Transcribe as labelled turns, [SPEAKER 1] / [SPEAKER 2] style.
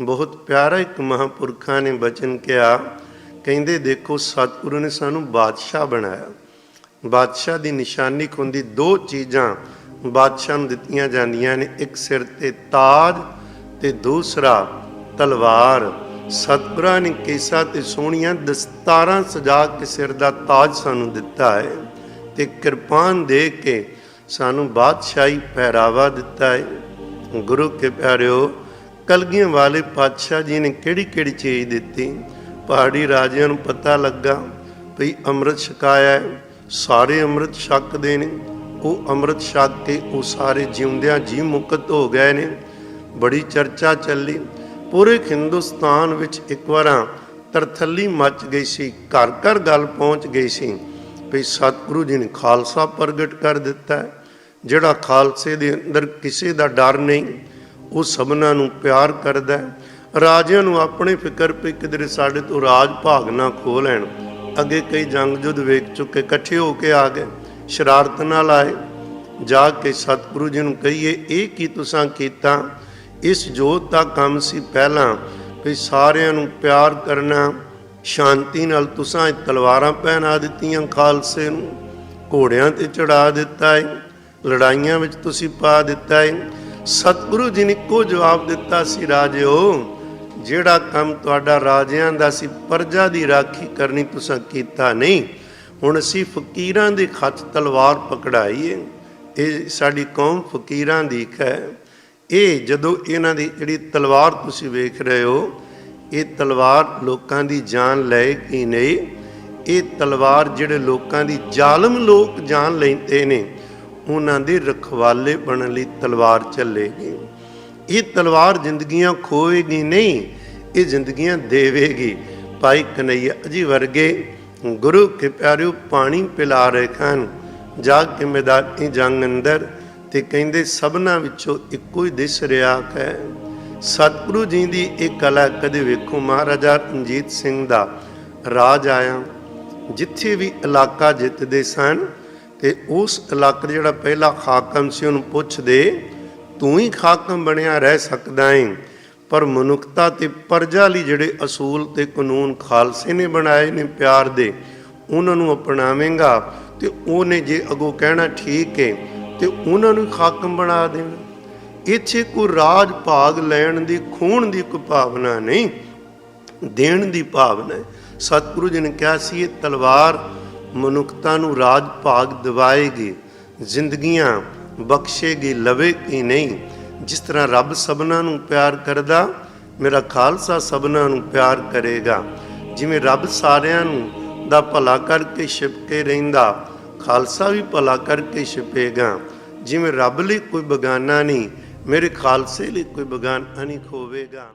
[SPEAKER 1] ਬਹੁਤ ਪਿਆਰਾ ਇੱਕ ਮਹਾਪੁਰਖਾਂ ਨੇ ਬਚਨ ਕਿਹਾ, ਕਹਿੰਦੇ ਦੇਖੋ ਸਤਿਗੁਰੂ ਨੇ ਸਾਨੂੰ ਬਾਦਸ਼ਾਹ ਬਣਾਇਆ। ਬਾਦਸ਼ਾਹ ਦੀ ਨਿਸ਼ਾਨੀ ਇੱਕ ਹੁੰਦੀ ਦੋ ਚੀਜ਼ਾਂ ਬਾਦਸ਼ਾਹ ਨੂੰ ਦਿੱਤੀਆਂ ਜਾਂਦੀਆਂ ਨੇ, ਇੱਕ ਸਿਰ ਤੇ ਤਾਜ ਤੇ ਦੂਸਰਾ ਤਲਵਾਰ। ਸਤਿਗੁਰਾਂ ਨੇ ਕੇਸਾ ਤੇ ਸੋਹਣੀਆਂ ਦਸਤਾਰਾਂ ਸਜਾ ਕੇ ਸਿਰ ਦਾ ਤਾਜ ਸਾਨੂੰ ਦਿੱਤਾ ਹੈ ਤੇ ਕਿਰਪਾਨ ਦੇ ਕੇ ਸਾਨੂੰ ਬਾਦਸ਼ਾਹੀ ਪਹਿਰਾਵਾ ਦਿੱਤਾ ਹੈ। ਗੁਰੂ ਕੇ ਪਿਆਰਿਓ ਕਲਗੀਆਂ ਵਾਲੇ ਪਾਤਸ਼ਾਹ ਜੀ ਨੇ ਕਿਹੜੀ ਕਿਹੜੀ ਚੀਜ਼ ਦਿੱਤੀ? ਪਹਾੜੀ ਰਾਜਿਆਂ ਨੂੰ ਪਤਾ ਲੱਗਾ ਵੀ ਅੰਮ੍ਰਿਤ ਛਕਾਇਆ ਸਾਰੇ ਅੰਮ੍ਰਿਤ ਛਕਦੇ ਨੇ। ਉਹ ਅੰਮ੍ਰਿਤ ਛਕ ਕੇ ਉਹ ਸਾਰੇ ਜਿਉਂਦਿਆਂ ਜੀ ਮੁਕਤ ਹੋ ਗਏ ਨੇ। ਬੜੀ ਚਰਚਾ ਚੱਲੀ। ਪੂਰੇ ਹਿੰਦੁਸਤਾਨ ਵਿੱਚ ਇੱਕ ਵਾਰਾਂ ਤਰਥੱਲੀ ਮੱਚ ਗਈ ਸੀ। ਘਰ ਘਰ ਗੱਲ ਪਹੁੰਚ ਗਈ ਸੀ ਵੀ ਸਤਿਗੁਰੂ ਜੀ ਨੇ ਖਾਲਸਾ ਪ੍ਰਗਟ ਕਰ ਦਿੱਤਾ ਜਿਹੜਾ ਖਾਲਸੇ ਦੇ ਅੰਦਰ ਕਿਸੇ ਦਾ ਡਰ ਨਹੀਂ ਉਹ ਸਭਨਾਂ ਨੂੰ ਪਿਆਰ ਕਰਦਾ ਹੈ। ਰਾਜਿਆਂ ਨੂੰ ਆਪਣੇ ਫਿਕਰ ਪਈ ਕਿਧਰੇ ਸਾਡੇ ਤੋਂ ਰਾਜ ਭਾਗ ਨਾ ਖੋ ਲੈਣ। ਅੱਗੇ ਕਈ ਜੰਗ ਜੁੱਧ ਵੇਖ ਚੁੱਕੇ, ਇਕੱਠੇ ਹੋ ਕੇ ਆ ਗਏ। ਸ਼ਰਾਰਤ ਨਾਲ ਆਏ। ਜਾ ਕੇ ਸਤਿਗੁਰੂ ਜੀ ਨੂੰ ਕਹੀਏ, ਇਹ ਕੀ ਤੁਸੀਂ ਕੀਤਾ? ਇਸ ਜੋਤ ਦਾ ਕੰਮ ਸੀ ਪਹਿਲਾਂ ਵੀ ਸਾਰਿਆਂ ਨੂੰ ਪਿਆਰ ਕਰਨਾ। ਸ਼ਾਂਤੀ ਨਾਲ ਤੁਸੀਂ ਤਲਵਾਰਾਂ ਪਹਿਨਾ ਦਿੱਤੀਆਂ ਖਾਲਸੇ ਨੂੰ। ਘੋੜਿਆਂ ਤੇ ਚੜਾ ਦਿੱਤਾ ਹੈ ਲੜਾਈਆਂ ਵਿੱਚ ਤੁਸੀਂ ਪਾ ਦਿੱਤਾ ਹੈ ਸਤਿਗੁਰੂ ਜੀ ਨੇ ਕੋ ਜਵਾਬ ਦਿੱਤਾ ਸੀ, ਰਾਜਿਓ, ਜਿਹੜਾ ਕੰਮ ਤੁਹਾਡਾ ਰਾਜਿਆਂ ਦਾ ਸੀ, ਪਰਜਾ ਦੀ ਰਾਖੀ ਕਰਨੀ ਤੁਸੀਂ ਕੀਤਾ ਨਹੀਂ। ਹੁਣ ਅਸੀਂ ਫਕੀਰਾਂ ਦੇ ਖੱਚ ਤਲਵਾਰ ਪਕੜਾਈ ਇਹ ਸਾਡੀ ਕੌਮ ਫਕੀਰਾਂ ਦੀ ਹੈ। ਇਹ ਜਦੋਂ ਇਹਨਾਂ ਦੀ ਜਿਹੜੀ ਤਲਵਾਰ ਤੁਸੀਂ ਵੇਖ ਰਹੇ ਹੋ, ਇਹ ਤਲਵਾਰ ਲੋਕਾਂ ਦੀ ਜਾਨ ਲੈ ਕੀ ਨਹੀਂ? ਇਹ ਤਲਵਾਰ ਜਿਹੜੇ ਲੋਕਾਂ ਦੀ ਜ਼ਾਲਮ ਲੋਕ ਜਾਨ ਲੈਂਦੇ ਨੇ ਉਹਨਾਂ ਦੇ ਰਖਵਾਲੇ ਬਣਨ ਲਈ ਤਲਵਾਰ ਚੱਲੇਗੀ। ਇਹ ਤਲਵਾਰ ਜ਼ਿੰਦਗੀਆਂ ਖੋਏਗੀ ਨਹੀਂ, ਇਹ ਜ਼ਿੰਦਗੀਆਂ ਦੇਵੇਗੀ। ਭਾਈ ਕਨਈਆ ਜੀ ਵਰਗੇ ਗੁਰੂ, ਕੇ ਪਿਆਰਿਓ ਪਾਣੀ ਪਿਲਾ ਰਹੇ ਹਨ, ਜਾ ਕੇ ਮੈਦਾਨੀ ਜੰਗ ਅੰਦਰ ਤੇ ਕਹਿੰਦੇ ਸਭਨਾ ਵਿੱਚੋਂ ਇੱਕੋ ਹੀ ਦਿਸ ਰਿਹਾ ਹੈ। ਸਤਿਗੁਰੂ ਜੀ ਦੀ ਇਹ ਕਲਾ ਕਦੇ ਵੇਖੋ ਮਹਾਰਾਜਾ ਰਣਜੀਤ ਸਿੰਘ ਦਾ। ਰਾਜ ਆਇਆ, ਜਿੱਥੇ ਵੀ ਇਲਾਕਾ ਜਿੱਤਦੇ ਸਨ ਤੇ ਉਸ ਇਲਾਕੇ ਦਾ ਜਿਹੜਾ ਪਹਿਲਾ ਖਾਕਮ ਸੀ, ਉਹਨੂੰ ਪੁੱਛਦੇ, ਤੂੰ ਹੀ ਖਾਕਮ ਬਣਿਆ ਰਹਿ ਸਕਦਾ ਹੈ ਪਰ ਮਨੁੱਖਤਾ ਤੇ ਪਰਜਾ ਲਈ ਜਿਹੜੇ ਅਸੂਲ ਤੇ ਕਾਨੂੰਨ ਖਾਲਸੇ ਨੇ ਬਣਾਏ ਨੇ ਪਿਆਰ ਦੇ, ਉਹਨਾਂ ਨੂੰ ਅਪਣਾਵੇਂਗਾ ਤੇ ਉਹਨੇ ਜੇ ਅਗੋ ਕਹਿਣਾ ਠੀਕ ਹੈ ਤੇ ਉਹਨਾਂ ਨੂੰ ਖਾਕਮ ਬਣਾ ਦੇਣਾ। ਇੱਥੇ ਕੋਈ ਰਾਜ ਭਾਗ ਲੈਣ ਦੀ ਖੂਨ ਦੀ ਕੋਈ ਭਾਵਨਾ ਨਹੀਂ, ਦੇਣ ਦੀ ਭਾਵਨਾ ਹੈ ਸਤਿਗੁਰੂ ਜੀ ਨੇ ਕਿਹਾ ਸੀ, ਇਹ ਤਲਵਾਰ ਮਨੁੱਖਤਾ ਨੂੰ ਰਾਜ ਭਾਗ ਦਿਵਾਏਗੀ, ਜ਼ਿੰਦਗੀਆਂ ਬਖਸ਼ੇਗੀ, ਲਵੇਗੀ ਨਹੀਂ। ਜਿਸ ਤਰ੍ਹਾਂ ਰੱਬ ਸਭਨਾਂ ਨੂੰ ਪਿਆਰ ਕਰਦਾ, ਮੇਰਾ ਖਾਲਸਾ ਸਭਨਾਂ ਨੂੰ ਪਿਆਰ ਕਰੇਗਾ। ਜਿਵੇਂ ਰੱਬ ਸਾਰਿਆਂ ਨੂੰ ਦਾ ਭਲਾ ਕਰਕੇ ਛਿਪਕੇ ਰਹਿੰਦਾ, ਖਾਲਸਾ ਵੀ ਭਲਾ ਕਰਕੇ ਛਿਪੇਗਾ। ਜਿਵੇਂ ਰੱਬ ਲਈ ਕੋਈ ਬਗਾਨਾ ਨਹੀਂ, ਮੇਰੇ ਖਾਲਸੇ ਲਈ ਕੋਈ ਬਗਾਨਾ ਨਹੀਂ ਖੋਵੇਗਾ।